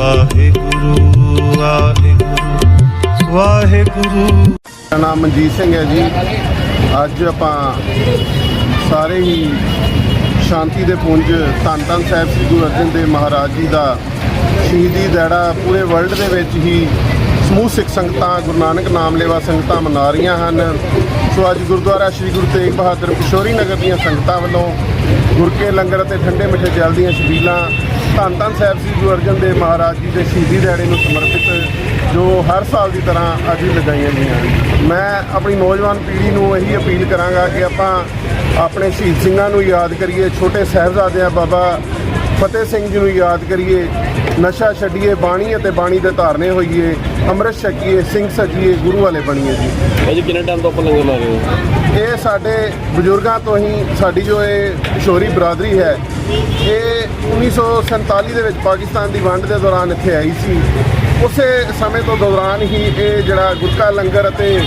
ਵਾਹਿਗੁਰੂ ਵਾਹਿਗੁਰੂ। ਵਾਹਿਗੁਰੂ ਮੇਰਾ ਨਾਮ ਮਨਜੀਤ ਸਿੰਘ ਹੈ ਜੀ। ਅੱਜ ਆਪਾਂ ਸਾਰੇ ਹੀ ਸ਼ਾਂਤੀ ਦੇ ਪੁੰਜ ਧੰਨ ਧੰਨ ਸਾਹਿਬ ਸ੍ਰੀ ਗੁਰੂ ਅਰਜਨ ਦੇਵ ਮਹਾਰਾਜ ਜੀ ਦਾ ਸ਼ਹੀਦੀ ਦਿਹਾੜਾ ਪੂਰੇ ਵਰਲਡ ਦੇ ਵਿੱਚ ਹੀ ਸਮੂਹ ਸਿੱਖ ਸੰਗਤਾਂ ਗੁਰੂ ਨਾਨਕ ਨਾਮ ਲੇਵਾ ਸੰਗਤਾਂ ਮਨਾ ਰਹੀਆਂ ਹਨ। ਸੋ ਅੱਜ ਗੁਰਦੁਆਰਾ ਸ੍ਰੀ ਗੁਰੂ ਤੇਗ ਬਹਾਦਰ ਕਿਸ਼ੋਰੀ ਨਗਰ ਦੀਆਂ ਸੰਗਤਾਂ ਵੱਲੋਂ ਗੁਰਕੇ ਲੰਗਰ ਅਤੇ ਠੰਡੇ ਮਿੱਠੇ ਜਲ ਦੀਆਂ ਛਬੀਲਾਂ ਧੰਨ ਧੰਨ ਸਾਹਿਬ ਸ੍ਰੀ ਗੁਰੂ ਅਰਜਨ ਦੇਵ ਮਹਾਰਾਜ ਜੀ ਦੇ ਸ਼ਹੀਦੀ ਦਿਹਾੜੇ ਨੂੰ ਸਮਰਪਿਤ ਜੋ ਹਰ ਸਾਲ ਦੀ ਤਰ੍ਹਾਂ ਅੱਜ ਵੀ ਲਗਾਈਆਂ ਗਈਆਂ ਮੈਂ ਆਪਣੀ ਨੌਜਵਾਨ ਪੀੜ੍ਹੀ ਨੂੰ ਇਹੀ ਅਪੀਲ ਕਰਾਂਗਾ ਕਿ ਆਪਾਂ ਆਪਣੇ ਸ਼ਹੀਦ ਸਿੰਘਾਂ ਨੂੰ ਯਾਦ ਕਰੀਏ। ਛੋਟੇ ਸਾਹਿਬਜ਼ਾਦਿਆਂ ਬਾਬਾ ਫਤਿਹ ਸਿੰਘ ਜੀ ਨੂੰ ਯਾਦ ਕਰੀਏ ਨਸ਼ਾ ਛੱਡੀਏ ਬਾਣੀ ਅਤੇ ਬਾਣੀ ਦੇ ਧਾਰਨੇ ਹੋਈਏ ਅੰਮ੍ਰਿਤ ਛਕੀਏ ਸਿੰਘ ਸਜੀਏ ਗੁਰੂ ਵਾਲੇ ਬਣੀਏ ਜੀ। ਭਾਜੀ ਕਿੰਨੇ ਟਾਈਮ ਤੋਂ ਆਪਾਂ ਲੰਗਰ ਲਾ ਰਹੇ ਹੋ? ਇਹ ਸਾਡੇ ਬਜ਼ੁਰਗਾਂ ਤੋਂ ਹੀ ਸਾਡੀ ਜੋ ਇਹ ਕਿਸ਼ੋਰੀ ਬਰਾਦਰੀ ਹੈ ਇਹ 1947 ਦੇ ਵਿੱਚ ਪਾਕਿਸਤਾਨ ਦੀ ਵੰਡ ਦੇ ਦੌਰਾਨ ਇੱਥੇ ਆਈ ਸੀ। ਉਸੇ ਸਮੇਂ ਤੋਂ ਦੌਰਾਨ ਹੀ ਇਹ ਜਿਹੜਾ ਗੁਟਕਾ ਲੰਗਰ ਅਤੇ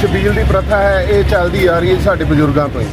ਛਬੀਲ ਦੀ ਪ੍ਰਥਾ ਹੈ ਇਹ ਚੱਲਦੀ ਆ ਰਹੀ ਹੈ ਸਾਡੇ ਬਜ਼ੁਰਗਾਂ ਤੋਂ ਹੀ।